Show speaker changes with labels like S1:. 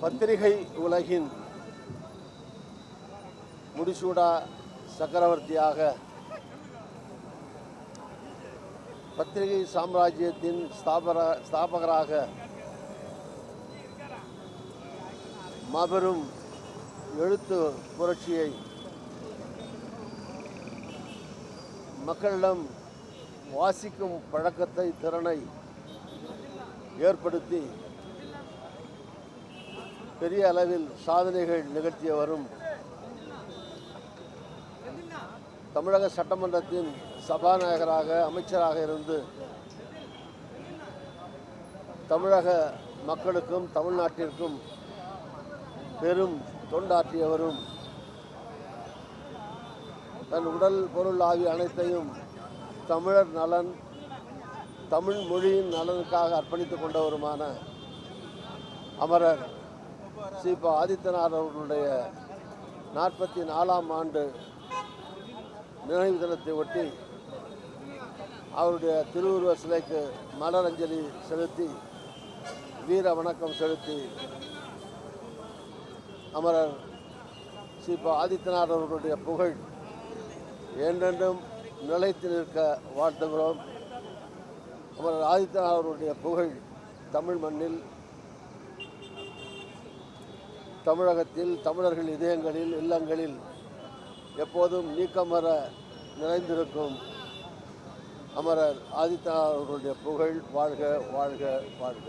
S1: பத்திரிகை உலகின் முடிசூடா சக்கரவர்த்தியாக பத்திரிகை சாம்ராஜ்யத்தின் ஸ்தாபர ஸ்தாபகராக மாபெரும் எழுத்து புரட்சியை மக்களிடம் வாசிக்கும் பழக்கத்தை திறனை ஏற்படுத்தி பெரிய அளவில் சாதனைகள் நிகழ்த்திய வரும் தமிழக சட்டமன்றத்தின் சபாநாயகராக அமைச்சராக இருந்து தமிழக மக்களுக்கும் தமிழ்நாட்டிற்கும் பெரும் தொண்டாற்றியவரும் தன் உடல் பொருள் ஆகிய அனைத்தையும் தமிழர் நலன் தமிழ் மொழியின் நலனுக்காக அர்ப்பணித்துக் கொண்டவருமான அமரர் சீபா ஆதித்தனார் அவர்களுடைய நாற்பத்தி நாலாம் ஆண்டு நினைவு தினத்தை ஒட்டி அவருடைய திருவுருவ சிலைக்கு மலரஞ்சலி செலுத்தி வீர வணக்கம் செலுத்தி அமரர் ஸ்ரீபா ஆதித்தனார் அவர்களுடைய புகழ் என்றென்றும் நிலைத்து நிற்க வாழ்த்துகிறோம். அமரர் ஆதித்தனார் அவருடைய புகழ் தமிழ் மண்ணில் தமிழகத்தில் தமிழர்கள் இதயங்களில் இல்லங்களில் எப்போதும் நீக்கமர நிறைந்திருக்கும் அமரர் ஆதித்தனார் அவர்களுடைய புகழ் வாழ்க வாழ்க வாழ்க.